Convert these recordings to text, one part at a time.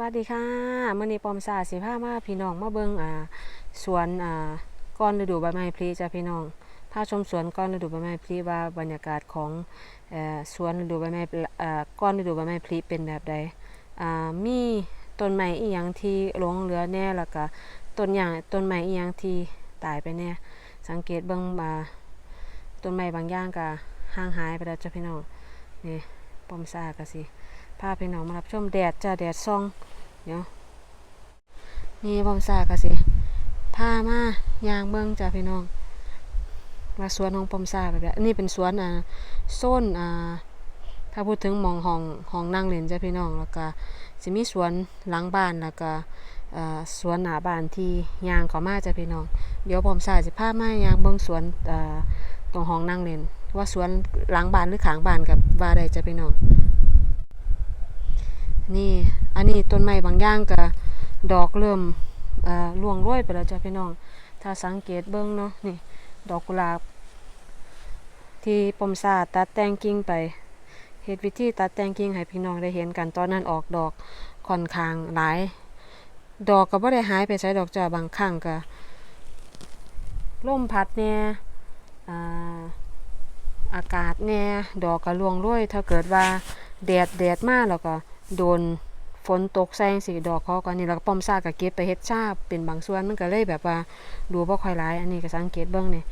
วัสดีค่ะมื้อนี้ปอมสาสิพามาพี่น้องมาเบิ่งอ่าสวนอ่าก่อนฤดูใบไม้ผลิจ้ะพี่น้องพาชมสวนก่อนฤดูใบไม้ผลิว่าบรรยากาศของเอ่อสวนฤดูใบไม้อ่อก่อนฤดูใบไม้ผลิเป็นแบบใดอ่ามีต้นไม้อีหยังที่หลงเหลือแน่แล้วก็ต้นหยังต้นไม้อีหยังที่ตายไปแน่สังเกตเบิ่งมาต้นไม้บางอย่างก็ห่างหายไปแล้วจ้ะพี่น้องนี่ปอมสาก็สิ พาพี่น้องมารับชมแดดจ้าแดดส่องเดี๋ยวนี่บอมซากะสิพามายางเบิ้งจ้าพี่น้องว่าสวนของปอมซาแบบนี้อันนี้เป็นสวนอ่าโซนอ่าถ้าพูดถึงมองห้องห้องนั่งเล่นจ้าพี่น้องแล้วก็สิมีสวนหลังบ้านแล้วก็สวนหนาบานที่ยางเขามาจ้าพี่น้อง เดี๋ยวปอมซาสิพามายางเบิ้งสวนตรงห้องนั่งเล่นว่าสวนหลังบานหรือขางบานกับว่าใดจ้าพี่น้อง นี่ อันนี้ต้นไม้บางอย่างก็ดอกเริ่มเอ่อร่วงโรยไปแล้วจ้ะพี่น้อง ถ้าสังเกตเบิ่งเนาะนี่ ดอกกุหลาบ ที่ปมซาตัดแต่งกิ่งไปเฮ็ดวิธีตัดแต่งกิ่งให้พี่น้องได้เห็นกันตอนนั้นออกดอกค่อนข้างหลาย ดอกก็บ่ได้หายไปไสดอกจ้ะบางครั้งก็ลมพัดแหน่อ่าอากาศแหน่ยดอกก็ร่วงโรยถ้าเกิดว่าแดดแดดมาแล้วก็ โดนฝนตกแซงสีดอกเขาก็นี่แล้วก็ป้อมซากก็เก็บไปเฮ็ดชาบเป็นบางส่วนมันก็เลยแบบว่าดูบ่ค่อยหลาย อันนี้ก็สังเกตเบิ่งนี่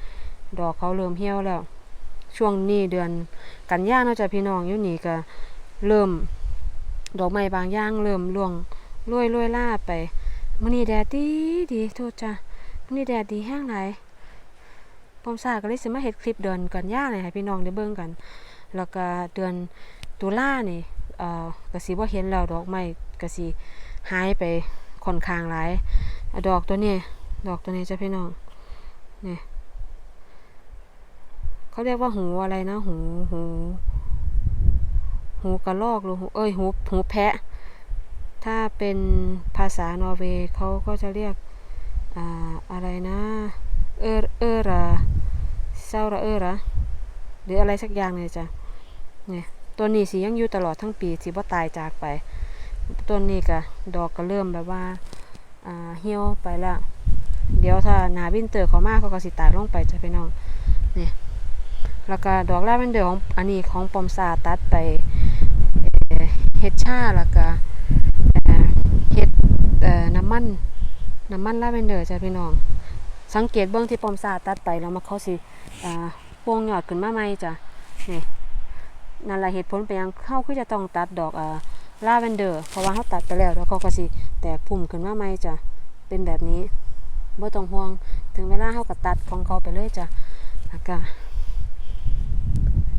ดอกเขาเริ่มเหี่ยวแล้ว ช่วงนี้เดือนกันยาเนาะจ้ะพี่น้องอยู่นี่ก็เริ่ม ดอกไม้บางอย่างเริ่มร่วงโรยโรยล่าไปมื้อนี้แดดดีดีโทษจ้ะมื้อนี้แดดดีแห้งหลายป้อมซาก็เลยสิมาเฮ็ดคลิปเดือนกันยานี่ให้พี่น้องได้เบิ่งกัน แล้วก็เดือนตุลานี่ อ่อกสิบ่เห็นแล้วดอกไม้กระสิหายไปค่อนข้างหลายดอกตัวนี้ดอกตัวนี้จ้ะพี่น้องนี่เขาเรียกว่าหูอะไรนะหูหูหูกระรอกหรือหูเอ้ยหูหูแพะ ถ้าเป็นภาษานอร์เวย์เขาก็จะเรียกอ่าอะไรนะเออเออระเศร้าระเออระหรืออะไรสักอย่างเนี่ยจ้ะเนี่ย ต้นนี้สิยังอยู่ตลอดทั้งปีสิบ่ตายจากไปต้นนี้ก็ดอกก็เริ่มแบบว่าอ่าเหี่ยวไปแล้วเดี๋ยวถ้าหนาวินเตอร์เขามากเขาก็สิตายลงไปจ้ะพี่น้องนี่แล้วก็ดอกลาเวนเดอร์ของอันนี้ของปอมซาตัดไปเฮ็ดชาแล้วก็เฮ็ดน้ำมันน้ำมันลาเวนเดอร์จ้ะพี่น้อง สังเกตเบื้องที่ปอมซาตัดไปแล้วมาเขาสิอ่าโป่งยอดขึ้นมาใหมจ้ะนี่ นั่นแหละเหตุผลเป็นยังเข้าคือจะต้องตัดดอกอ่าลาเวนเดอร์เพราะว่าเขาตัดไปแล้วแล้วเขาก็สิแตกพุ่มขึ้นมาใหม่จ้ะเป็นแบบนี้บ่ต้องห่วงถึงเวลาเขาก็ตัดของเขาไปเลยจ้ะแล้วก็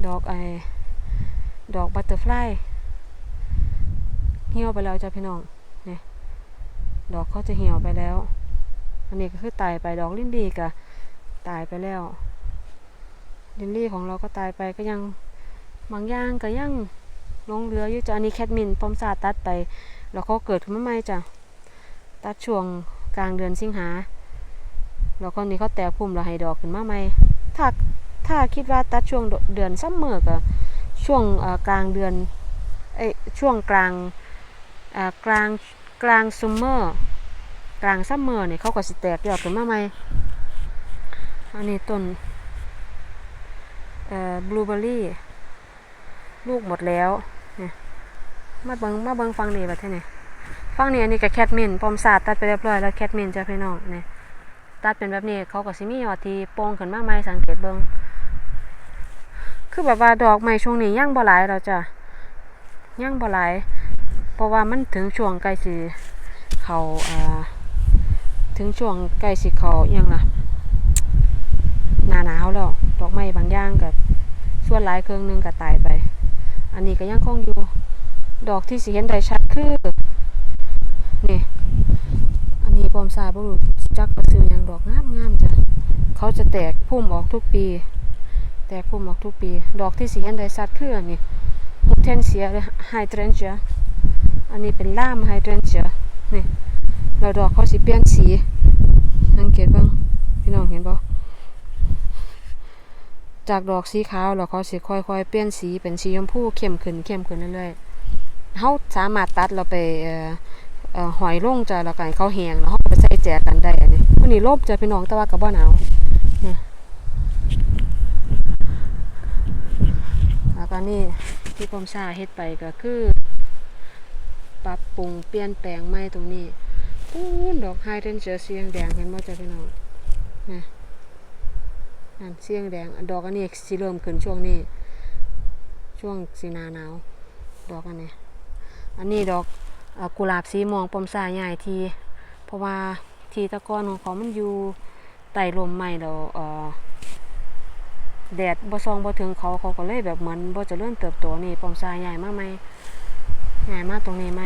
ดอกไอดอกบัตเตอร์ฟลายเหี่ยวไปแล้วจ้ะพี่น้องเนี่ยดอกเขาจะเหี่ยวไปแล้ว อันนี้ก็คือตายไปดอกลินดีก็ตายไปแล้วลินลี่ของเราก็ตายไปก็ยัง บางอย่างก็ยังลงเหลืออยู่จ้ะอันนี้แคทมินปอมซาตัดไป แล้วเขาเกิดขึ้นมาใหม่จ้ะตัดช่วงกลางเดือนสิงหาแล้วก็นี้เขาแตกพุ่มแล้วให้ดอกขึ้นมาใหม่ถ้าถ้าคิดว่าตัดช่วงเดือนซัมเมอร์ก็ช่วงกลางเดือนเอ้ช่วงกลางกลางกลางซัมเมอร์กลางซัมเมอร์เนี่ยเขาก็สิแตกยอดขึ้นมาใหม่อันนี้ต้นเอ่อบลูเบอร์รี่ ลูกหมดแล้วเนี่ยมาเบิงมาเบิงฟังนี่แบบนี้ฟังนี่อันนี้กับแคทมินปอมสาดตัดไปเรียบร้อยแล้วแคทมินจะพี่น้องเนี่ยตัดเป็นแบบนี้เขาก็สิมียอดที่โป่งขึ้นมาใหม่สังเกตเบิงคือแบบว่าดอกไม้ช่วงนี้ยังบ่หลายแล้วจ้ะยังบ่หลาย เพราะว่ามันถึงช่วงใกล้สิเขาอ่าถึงช่วงใกล้สิเขาอิหยังล่ะหนาหนาวแล้วดอกไม้บางอย่างก็ส่วนหลายเครื่องนึงก็ตายไป อันนี้ก็ยังคงอยู่ ดอกที่สิเห็นได้ชัดคือนี่อันนี้ปอมซาบรุจักประซื้อยังดอกงามงามๆจ้ะเขาจะแตกพุ่มออกทุกปี แตกพุ่มออกทุกปี ดอกที่สิเห็นได้ชัดคืออันนี้ฮูเทนเซียหรือไฮเดรนเจียอันนี้เป็นล่ามไฮเดรนเจียนี่แล้วดอกเขาสิเปลี่ยนสีสังเกตบ้างพี่น้องเห็นบ่ จากดอกสีขาวแล้วเขาสิค่อยๆ เปลี่ยนสีเป็นสีชมพูเข้มขึ้นเข้มขึ้นเรื่อยๆเขาสามารถตัดเราไปเอ่อเอ่อหอยลงจ้ะแล้วก็ให้เขาแหงแล้วเฮาไปใส่แจกันได้อันนี้มื้อนี้ลบจะพี่น้องแต่ว่าก็บ่หนาวเนี่ยแล้วก็นี่ที่ผมชาเฮ็ดไปก็คือปรับปรุงเปลี่ยนแปลงใหม่ตรงนี้ปูนดอกไฮเดนเจอเสียงแดงเห็นบ่จ้ะพี่น้องนะ นั่นเสียงแดง ดอกอันนี้สิเริ่มขึ้นช่วงนี้ ช่วงสีนาหนาว ดอกอันนี้ อันนี้ดอกอกุหลาบสีม่วงปมสาใหญ่ที เพราะว่าทีตะกอนของเขามันอยู่ใต้ลมไม้แล้วเอ่อแดดบ่ซองบ่ถึงเขาเขาก็เลยแบบเหมือนบ่จะเริ่มเติบโตนี่ปมสายใหญ่มากไหมใหญ่มากตรงนี้ไหม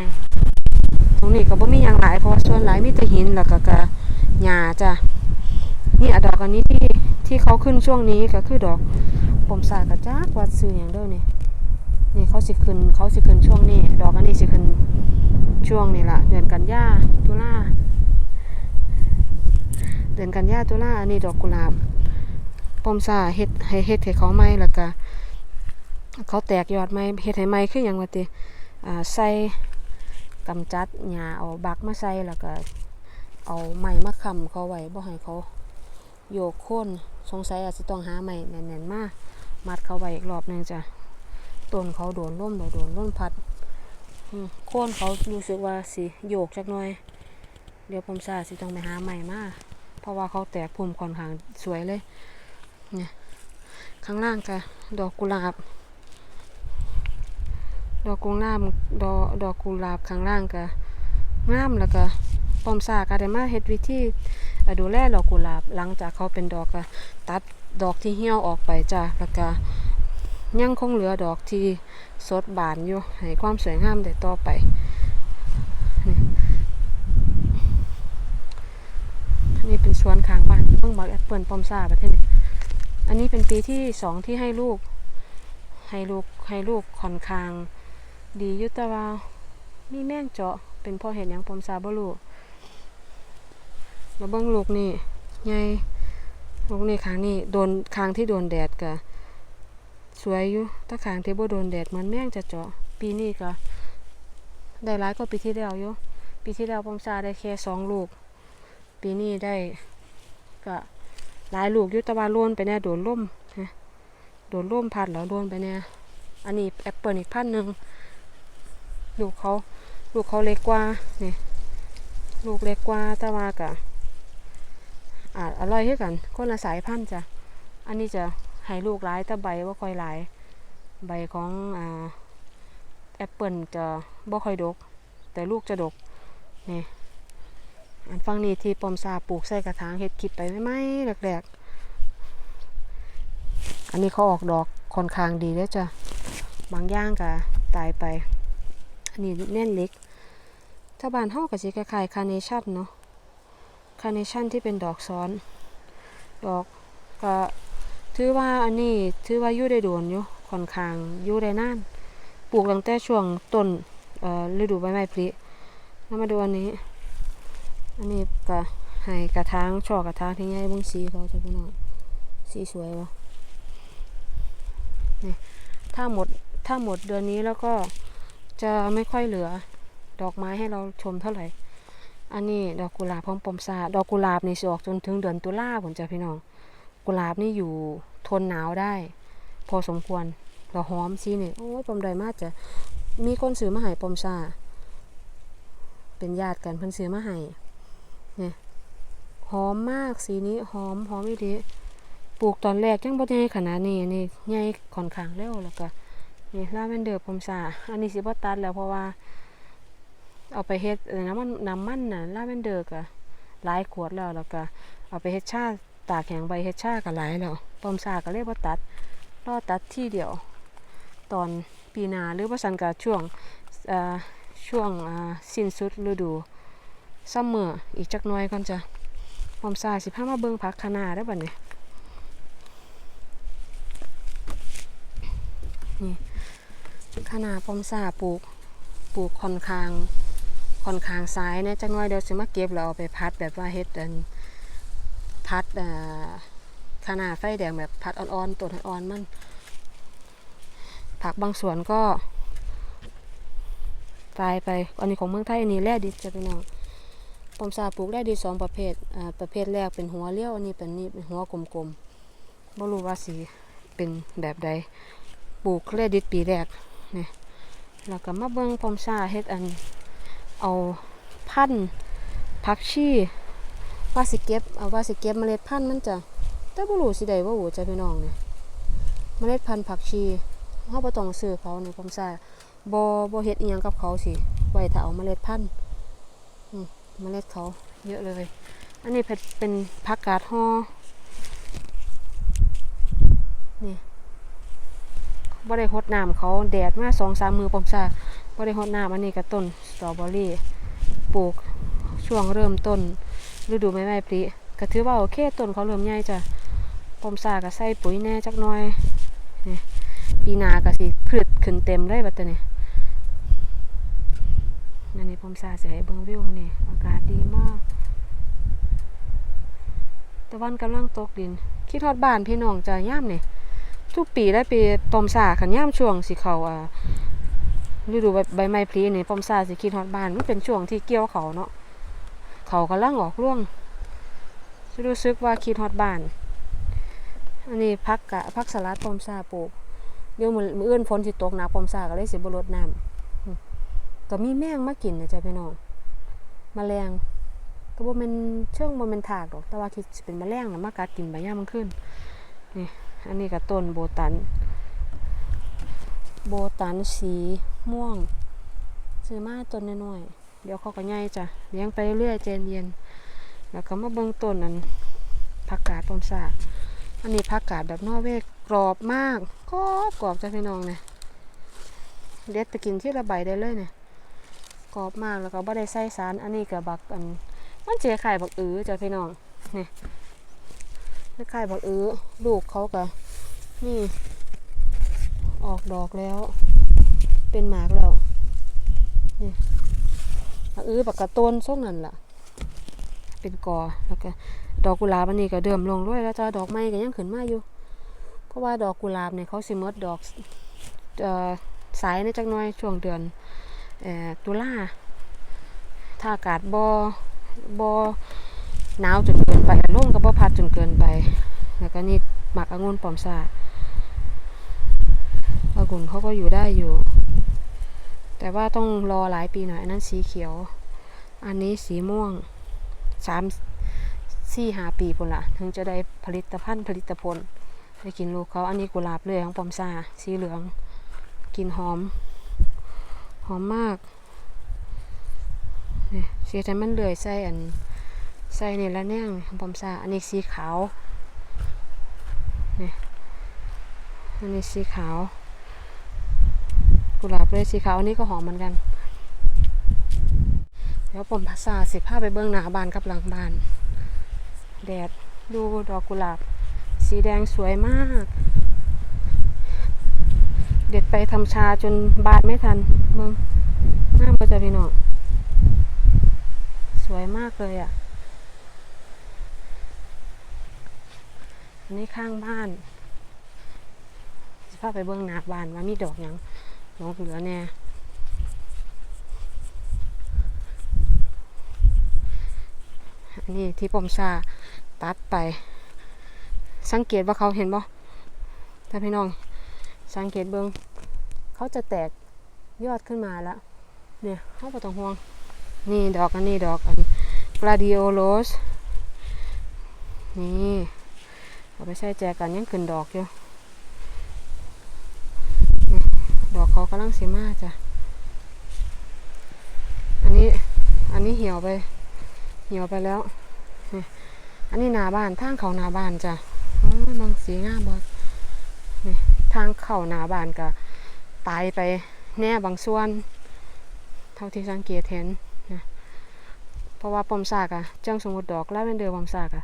ตรงนี้ก็บ่มีหยังหลายเพราะว่าส่วนหลายมีแต่หินแล้วก็กะหญ้าจ้ะนี่อดอกอันนี้ที่ ที่เขาขึ้นช่วงนี้ก็คือดอกปมสากระจักวัดซื้อหยังเด้อนี่นี่เขาสิขึ้นเขาสิขึ้นช่วงนี้ ดอกอันนี้สิขึ้นช่วงนี้ละเดือนกันยาตุลาเดือนกันยาตุลาอันนี้ดอกกุหลาบปอมซาเฮ็ดให้เฮ็ดให้เขาไหมแล้วก็เขาแตกยอดไหมเฮ็ดให้ไหมคือหยังว่าติอ่าใส่กำจัดหญ้าเอาบักมาใส่แล้วก็เอาไม้มาค้ำเขาไว้บ่ให้เขา โยกโค่นสงสัยอาจสิต้องหาไม้แน่นๆมามัดเขาไว้อีกรอบหนึงจ้ะต้นเขาโดนร่มโดนร่มพัดโค่นเขารู้สึกว่าสิโยกจักหน่อย เดี๋ยวผมซาสิต้องไปหาใหม่มาเพราะว่าเขาแตกพุ่มค่อนข้างสวยเลยเนี่ยข้างล่างก็ดอกกุหลาบ ดอกกุหลาบดอกดอกกุหลาบข้างล่างก็งามแล้วก็ปอมซาก็ได้มาเฮ็ดวิธีเอ่อ ดูแลดอกกุหลาบหลังจากเขาเป็นดอกก็ตัดดอกที่เหี่ยวออกไปจ้ะแล้วก็ยังคงเหลือดอกที่สดบานอยู่ให้ความสวยงามได้ต่อไปนี่เป็นสวนข้างบ้านเพิ่งบักแอปเปิลปอมซาประเทศนี้อันนี้เป็นปีที่สองที่ให้ลูก ให้ลูกให้ลูกค่อนข้าง ดียุตว่ามีแม่งเจาะเป็นพ่อเห็นอย่างปอมซาบ่ลูก แล้วเบิ่งลูกนี่ใหญ่ลูกนี่ข้างนี่โดนข้างที่โดนแดดกะสวยอยู่ถ้าขางที่บ่โดนแดดเหมือนแม่งจะเจาะ ปีนี้ก็ได้ร้ายกว่าปีที่แล้วอยู่ปีที่แล้วผมซาได้แค่สองลูก ปีนี้ได้ก็หลายลูกยู่แต่ว่าล้นไปแน่โดนล่มนะโดนล่มพัดแล้วโดนไปแน่อันนี้แอปเปิลอีกพันหนึ่งลูกเขาลูกเขาเล็กกว่านี่ลูกเล็กกว่าต่ว่าก็ อาจอร่อยคือกัน คนละสายพันธุ์จ้ะ อันนี้จะให้ลูกหลายแต่ใบว่าค่อยหลาย ใบของอ่าแอปเปิลจะบ่ค่อยดก แต่ลูกจะดกนี่อันฟังนี้ที่ปอมซาปลูกใส่กระถางเฮ็ดคลิปไปไม่ไหมแรกๆ อันนี้เขาออกดอกค่อนข้างดีแล้วจ้ะ บางย่างก็ตายไป อันนี้แน่นเล็กถ้าบานเฮาก็สิคล้ายๆคาเนชั่นเนาะ คาร์เนชั่นที่เป็นดอกซ้อน ดอกก็ถือว่าอันนี้ถือว่ายู่ได้โดนอยู่ค่อนข้างยู่ได้นานปลูกตั้งแต่ช่วงต้นฤดูใบไม้ผลิแล้วมาดูอันนี้ อันนี้ก็ให้กระถางช่อกระถางที่ใหญ่บิ่งสีเขาจะเป็นน้องสีสวยวะนี่ถ้าหมดถ้าหมดเดือนนี้แล้วก็จะไม่ค่อยเหลือดอกไม้ให้เราชมเท่าไหร่ อันนี้ดอกกุหลาบของปมซาดอกกุหลาบนี่สิออกจนถึงเดือนตุลาผมจะพี่น้อง กุหลาบนี่อยู่ทนหนาวได้ พอสมควรเราหอมสีนี่โอ้ยปมได้มากจะมีคนซื้อมาให้ปมซาเป็นญาติกันเพิ่นซื้อมาให้เนี่ยหอมมากสีนี้หอมหอมอีดีปลูกตอนแรกยังบ่ใหญ่ขนาดนี้นี่ใหญ่ค่อนข้างเร็วแล้วก็นี่ลาเวนเดอร์ปมซาอันนี้สิบ่ตัดแล้วเพราะว่า เอาไปเฮ็ดน้ำมันน้ำมันน่ะลาเวนเดอร์ก็หลายขวดแล้วแล้วก็เอาไปเฮ็ดชาตากแข็งใบเฮ็ดชาก็หลายแล้วปอมซาก็เลยบ่าตัดรอตัดที่เดียว ตอนปีนาหรือว่าสันก็ช่วงช่วงสิ้นสุดฤดูซัมเมอร์อีกจักน่อยก่อนจ้ะปอมซาสิพามาเบิ่งผักคะน้าได้บัดนี้นี่คะน้าปอมซาปลูกปลูกค่อนข้าง ค่อนข้างซ้ายเนี่ยจักหน่อยเดี๋ยวสิมาเก็บแล้วเอาไปพัดแบบว่าเฮ็ดอันพัดอ่าขนาดไฟแดงแบบพัดอ่อนๆตัวอ่อนๆมัน ผักบางส่วนก็ ตายไปอันนี้ของเมืองไทยอันนี้แร่ดิบจะพี่น้องปอมซาปลูกแร่ดิบสองประเภทอ่าประเภทแรกเป็นหัวเลี้ยวอันนี้เป็นนี่เป็นหัวกลมๆบ่รู้ว่าสีเป็นแบบใดปลูกแร่ดิบปีแรกนี่แล้วก็มาเบิ่งปอมซาเฮ็ดอัน เอาพันธุ์ผักชีว่าสิเก็บเอาว่าสิเก็บเมล็ดพันธุ์มันจะแต่บ่รู้สิได้บ่ฮู้จ้ะพี่น้องเนี่ยเมล็ดพันธุ์ผักชีเฮาบ่ต้องซื้อเขานี่ปอมซาบอบเฮ็ดอีหยังกับเขาสิไว้ถ้าเอาเมล็ดพันธุ์อืมเมล็ดเขาเยอะเลย อันนี้เป็นเป็นผักกาดห่อนี่บ่ได้หดน้ำเขาแดดมาสองสามมือปอมซา บ่ได้หดน้ำอันนี้ก็ต้นสตรอเบอรี่ปลูกช่วงเริ่มต้นฤดูใบไม้ผลิก็ถือว่าโอเคต้นเขาเริ่มใหญ่จ้ะปอมซาก็ใส่ปุ๋ยแน่จักหน่อยนี่ปีนาก็สิพืชขึ้นเต็มเลยบัดตนี้อันนี้ผมสาเสียเบิ้งวิวนี่อากาศดีมากตะวันกำลังตกดิน คิดฮอดบ้านพี่น้องจะย่ามนี่ทุกปีได้ปีปอมสาขันย่ามช่วงสิเขาอ่า ฤดูใบใบไม้ผลินี่ปอมสาสิคิดฮอดบ้านมันเป็นช่วงที่เกี่ยวเขาเนาะเขากำลังออกร่วงรู้สึกว่าคิดฮอดบ้านอันนี้พักกะพักสลัดปอมสาปลูกเดี๋ยวมือมืออื่นฝนสิตกหนักปอมสาก็เลยสิบรดน้ำก็มีแมงมากินนะจ๊ะพี่น้องแมลงก็บ่แม่นเชิงบ่แม่นถากดอกแต่ว่าที่เป็นแมลงนะมากัดกินใบหญ้ามันขึ้นนี่อันนี้ก็ต้นโบตัน โบตันสีม่วง ซื้อมาต้นน้อยๆเดี๋ยวเขาก็ใหญ่จ้ะเลี้ยงไปเรื่อยๆใจเย็น แล้วก็มาเบิ่งต้นนั้นผักกาดปอมซาอันนี้ผักกาดแบบนอเวย์กรอบมากกรอบกรอบจ้ะพี่น้องเนี่ยเด็ดไปกินที่ละใบได้เลยเนี่ยกรอบมากแล้วก็บ่ได้ใส่สาร อันนี้ก็บักอัน มันเจ๊ไข่บักอื้อจ้ะพี่น้องเนี่ยไข่บักอื้อลูกเขาก็นี่ ออกดอกแล้ว เป็นหมากแล้วนี่บักอื้อบักกระต้นส้มนั่นล่ะ เป็นกอแล้วก็ดอกกุหลาบอันนี้ก็เดิมลงด้วยแล้วจ้าดอกไม้ก็ยังขึ้นมาอยู่ เพราะว่าดอกกุหลาบเนี่ยเขาสิมดดอกเอ่อสายในจักน้อยช่วงเดือนตุลาถ้าอากาศบ่บ่หนาวจนเกินไปลมก็บ่พัดจนเกินไป แล้วก็นี่หมักองุ่นปอมซา องุ่นเขาก็อยู่ได้อยู่ แต่ว่าต้องรอหลายปีหน่อยอันนั้นสีเขียว อันนี้สีม่วงสามสี่หาปีพุ่นละถึงจะได้ผลิตภัณฑ์ผลิตผลได้กินลูกเขาอันนี้กุหลาบเลยของปอมซาสีเหลืองกินหอม หอมมากนี่สีแต่มันเลื่อยใส่อันใส่นี่ละแน่งปอมซาอันนี้สีขาวนี่อันนี้สีขาว กุหลาบเลยสีขาวอันนี้ก็หอมเหมือนกัน เดี๋ยวผมภาษาสิผ้าไปเบื้องหน้าบ้านกับหลังบ้าน แดดดูดอกกุหลาบ สีแดงสวยมาก เด็ดไปทำชาจนบานไม่ทันเมืองหน้ามันจะพี่น้องสวยมากเลยอะนนี้ข้างบ้านสิพาไปเบื้องหน้าบ้านว่ามีดอกยัง ดอกเหลือแน่อันนี้ที่ปมชาตัดไป สังเกตว่าเขาเห็นบ่ถ้าพี่น้อง สังเกตเบิงเขาจะแตกยอดขึ้นมาแล้ว เนี่ยเขาบ่ต้องห่วง นี่ดอกอันนี้ดอกอันกราดิโอโลสนี่ เอาไปใส่แจกันยังขึ้นดอกอยู่นี่ดอก เขากำลังสีมาจ้ะ อันนี้ อันนี้เหี่ยวไป เหี่ยวไปแล้ว อันนี้หนาบ้านทางเขาหนาบ้านจ้ะอ๋อมังสีงามบ่นี่ทางเข้าหนาบ้านก็ตายไปแน่บางส่วน เท่าที่สังเกตเห็นนะเพราะว่าปอมซากอะจังสมมติดอกแล้วเป็นเดือปอมซากอะ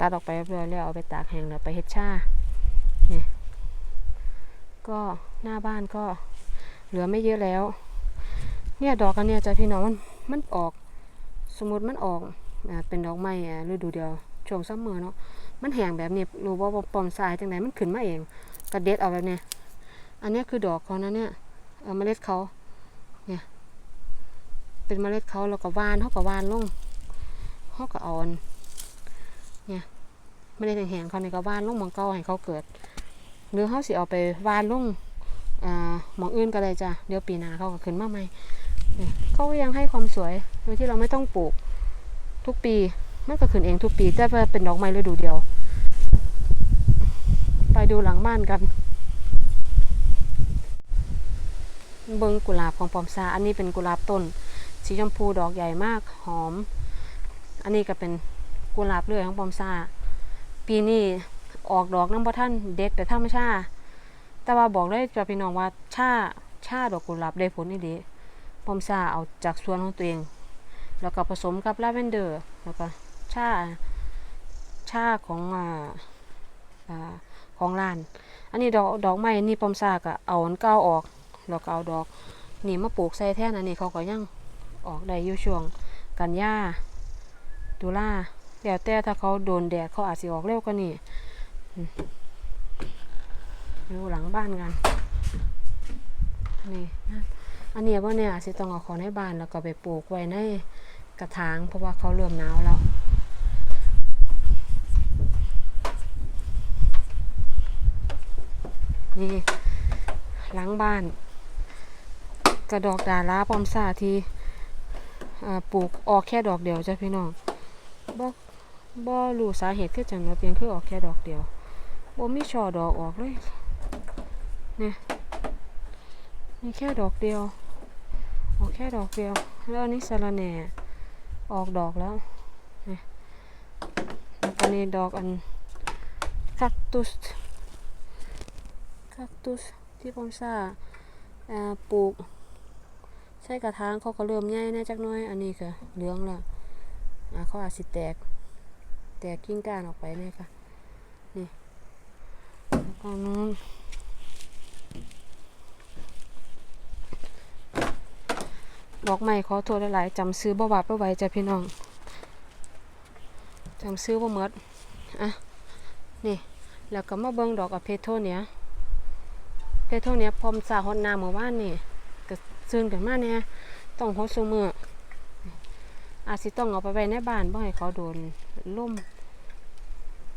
ตัดออกไปเรียบร้อยแล้วเอาไปตากแห้งแล้วไปเฮ็ดชานี่ก็หน้าบ้านก็ ลือไม่เยอะแล้ว เนี่ยดอกอันเนี้ยจ้ะพี่น้องมันมันออก สมมติมันออกอ่าเป็นดอกไม้อะฤดูเดียวช่วงซัมเมอร์เนาะมันแห้งแบบนี้รู้ว่าปอมสายจังไหนมันขึ้นมาเองกระเด็ดเอาแบบเนี้ยอันนี้คือดอกเขานะเนี่ยเมล็ดเขาเนี่ย เป็นเมล็ดเขาแล้วก็วานเขาก็วานลงเขาก็อาอันเนี่ยเมล็ดแห้งเขานี่ก็วานลงมองเก่าให้เขาเกิดหรือเขาสิเอาไปวานลง อ่าหมองอื่นก็ได้จ้ะเดี๋ยวปีหน้าเขาก็ขึ้นมาใหม่เนี่ยเขาก็ยังให้ความสวยโดยที่เราไม่ต้องปลูก ทุกปีมันก็ขึ้นเองทุกปีแต่ว่าเป็นดอกไม้ฤดูเดียว ไปดูหลังบ้านกันเบิงกุหลาบของปอมซา อันนี้เป็นกุหลาบต้น สีชมพูดอกใหญ่มากหอม อันนี้ก็เป็นกุหลาบเลื่อยของปอมซา ปีนี้ออกดอกน้ำพระท่านเด็ดแต่ธรรมชาติ แต่ว่าบอกได้กับพี่น้องว่าชาชาดอกกุหลาบได้ผลนี่ดีปอมซาเอาจากสวนของตัวเอง แล้วก็ผสมกับลาเวนเดอร์แล้วก็ชาชาของอ่าอ่าของร้าน อันนี้ดอกดอกไม้นี่ปอมซาก็เอาอันเก้าออกแล้วก็เอาดอกนี่มาปลูกใส่แท่นอันนี้เขาก็ยังออกได้อยู่ช่วงกันยาตุลาแล้วแต่ถ้าเขาโดนแดดเขาอาจสิออกเร็วกว่านี้ ดูหลังบ้านกัน นี่นะอันนี้ว่าเนี่ยสิต้องเอาของในบ้านแล้วก็ไปปลูกไว้ในกระถาง เพราะว่าเขาเริ่มหนาวแล้วนี่หลังบ้าน กระดอกดาราปอมซาที่ปลูกออกแค่ดอกเดียวจ้ะพี่น้องบ่บ่รู้สาเหตุคือจังว่าเพียงคือออกแค่ดอกเดียวบ่มีช่อดอกออกเลย เนี่ยมีแค่ดอกเดียว ออกแค่ดอกเดียว แล้วอันนี้สะระแหน่ออกดอกแล้วเนี่ยแล้วก็นี่ดอกอันคัคตุสคัคตุสที่ปอมซ่าปลูกใช้กระถางเขาก็เริ่มใหญ่แน่จักน้อย อันนี้ก็เหลืองล้วอ่าเขาอาจสิแตก แตกกิ่งก้านออกไปเนี่ยค่ะ นี่แล้วก็นู้น ดอกไม้ขอโทษหลายๆจำซื้อบ่บาดบ่ไหวจ้ะพี่น้องจำซื้อบ่หมดอะนี่แล้วก็มาเบิ่งดอกอเพโทเนี้ยเพโทเนี้ยพร้อมสาฮดน้ำเมื่อวานนี่ก็ซื่นกันมาเนี่ยต้องโฮดซุมืออาจสิต้องเอาไปไว้ในบ้านบ่ให้เขาโดนล่ม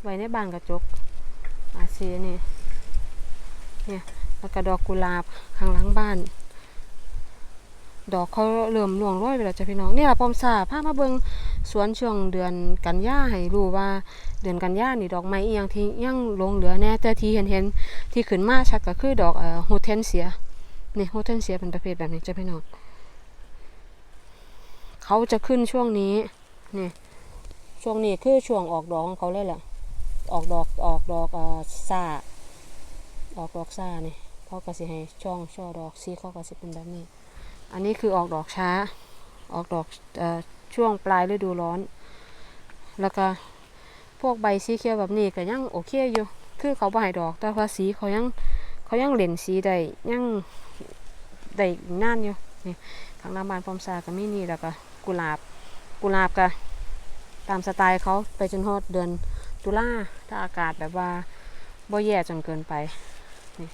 ไว้ในบ้านกระจกอาจสินี่เนี่ยแล้วก็ดอกกุหลาบข้างหลังบ้าน ดอกเขาเริ่มร่วงโรยไปแล้วจ้ะพี่น้องนี่ล่ะปอมสาพามาเบิงสวนช่วงเดือนกันยาให้รู้ว่าเดือนกันยานี่ดอกไม้อีหยังที่ยังหลงเหลือแน่แต่ที่เห็นเห็นที่ขึ้นมาชัดก็คือดอกเอ่อฮูเทนเซียนี่โฮเทนเซียเป็นประเภทแบบนี้จะพี่น้องเขาจะขึ้นช่วงนี้นี่ช่วงนี้คือช่วงออกดอกของเขาเลยแหละออกดอกออกดอกเอ่อซาออกดอกซานี่เขาก็สิให้ช่องช่อดอกสีเขาก็สิเป็นแบบนี้ อันนี้คือออกดอกช้า ออกดอกอช่วงปลายฤดูร้อน แล้วก็พวกใบสีเขียวแบบนี้ก็ยังโอเคอยู่ คือเขาให้ดอกแต่ว่าสีเขายังเขายังเหล่นสีได้ยังได้นานอยู่นี่ข้างน้าบ้านพร้อมซาก็มีนี่แล้วก็กุหลาบกุหลาบก็ตามสไตล์เขาไปจนฮอดเดือนตุลาถ้าอากาศแบบว่าบ่แย่จนเกินไปนี่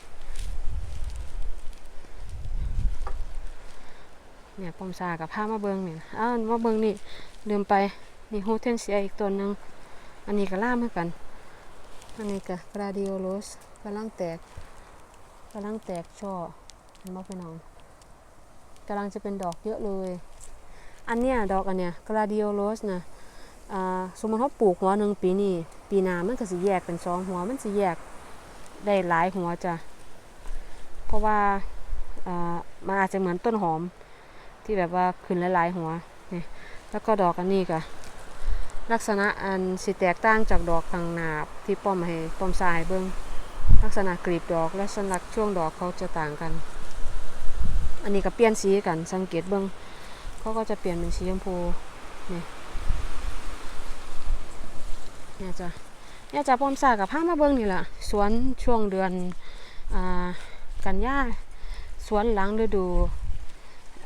เนี่ยพร้อมซากับผ้ามาเบิงเนี่ยอ้าวมาเบิงนี่ลืมไปนี่โฮเทนเซียอีกตัวหนึ่งอันนี้ก็ล่ามเหมือนกัน อันนี้ก็กราดิโอโลสกำลังแตกกำลังแตกช่อเห็นบ่พี่น้องกำลังจะเป็นดอกเยอะเลย อันเนี้ยดอกอันเนี้ยกราดิโอโรสนะอ่าสมมติเขาปลูกหัวหนึ่งปีนี้ปีหน้ามันก็สิแยกเป็นสองหัวมันสิแยกได้หลายหัวจ้ะเพราะว่าอ่ามันอาจจะเหมือนต้นหอม ที่แบบว่าขึ้นหลายๆหัวนี่แล้วก็ดอกอันนี้ก็ลักษณะอันสิแตกต่างจากดอกข้างหน้าที่ป้อมให้ป้อมทรายเบิ่งลักษณะกลีบดอกและสัญลักษณ์ช่วงดอกเขาจะต่างกัน อันนี้ก็เปลี่ยนสีกันสังเกตเบิ้งเขาก็จะเปลี่ยนเป็นสีชมพูนี่เนี่ยจ้ะเนี่ยจ้ะพร้อมสากับผ้ามาเบิ้งนี่แหละสวนช่วงเดือนอ่ากันยาสวนหลังฤดู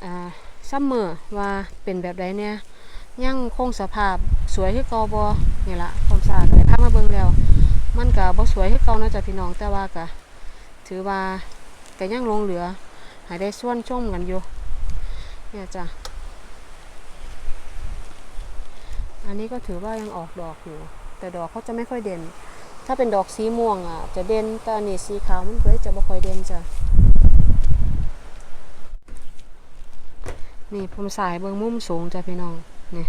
อ่า ซัมเมอร์ว่าเป็นแบบใดเนี่ยยังคงสภาพสวยที่กอบอนี่ละพร้อมสาก็เลยพามาเบิ้งแล้ว มันก็บ่สวยคือเก่านาะจ้ะพี่น้องแต่ว่าก็ถือว่าก็ยังลงเหลือให้ได้ส่วนชมกันอยู่เนี่ยจ้ะอันนี้ก็ถือว่ายังออกดอกอยู่ แต่ดอกเขาจะไม่ค่อยเด่น ถ้าเป็นดอกสีม่วงอะ จะเด่นแต่อันนี้สีขาวมันเลยจะไม่ค่อยเด่นจ้ะ นี่ผมสายเบื้องมุมสูงจ้ะพี่น้องนี่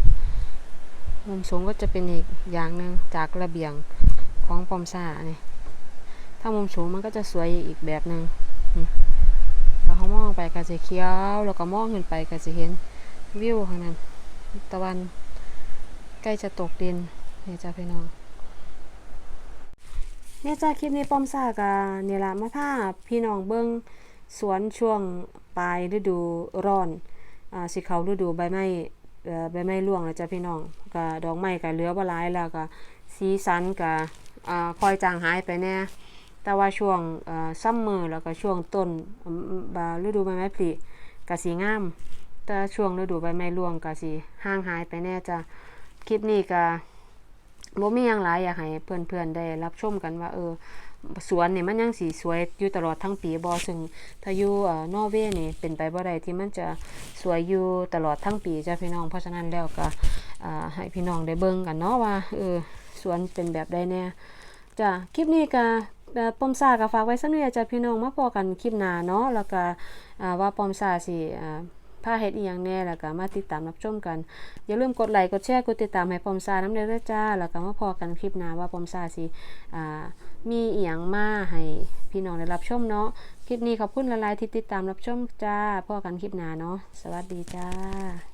มุมสูงก็จะเป็นอีกอย่างหนึ่งจากระเบียงของปอมซ่านี่ถ้ามุมสูงมันก็จะสวยอีกแบบหนึ่งถ้าเขามองไปก็จะเขียวแล้วก็มองขึ้นไปก็จะเห็นวิวข้างนั้นตะวันใกล้จะตกดินนี่จ้ะพี่น้องเนี่ยจ้าคลิปนี้ป้อมซากะเนี่ยละมาพาพี่น้องเบิ้งสวนช่วงปลายฤดูร้อน สิเขาฤดูใบไม้ใบไม้ร่วงแล้วจ้ะพี่น้องก็ดอกไม้ก็เหลือบ่หลายแล้วก็สีสันก็อ่าค่อยจางหายไปแน่แต่ว่าช่วงอ่าซัมเมอร์แล้วก็ช่วงต้นบาฤดูใบไม้ผลิก็สีงาม แต่ช่วงฤดูใบไม้ร่วงก็สีห่างหายไปแน่จ้ะคลิปนี้ก็ บ่มีหยังหลายอยากให้เพื่อนๆได้รับชมกันว่า เออสวนนี่มันยังสีสวยอยู่ตลอดทั้งปีบ่ซึ่งถ้าอยู่เอ่อนอร์เวย์นี่เป็นไปบ่ได้ที่มันจะสวยอยู่ตลอดทั้งปีจ้ะพี่น้องเพราะฉะนั้นแล้วก็อ่าให้พี่น้องได้เบิ่งกันเนาะว่าเออสวนเป็นแบบใดแน่จ้ะคลิปนี้ก็เอ่อปอมซ่าก็ฝากไว้ซำนี้จ้ะพี่น้องมาพอกันคลิปหน้าเนาะแล้วก็อ่าว่าปอมซ่าสิ ผ้าเฮ็ดอีหยังแน่แล้วก็มาติดตามรับชมกัน อย่าลืมกดไลค์กดแชร์กดติดตามให้ปอมซาน้ำเด้อด้อจ้า แล้วก็มาพอกันคลิปหน้าว่าปอมซาสิอ่ามีอีหยังมาให้พี่น้องได้รับชมเนาะคลิปนี้ขอบคุณหลายที่ติดตามรับชมจ้าพอกันคลิปหน้าเนาะสวัสดีจ้า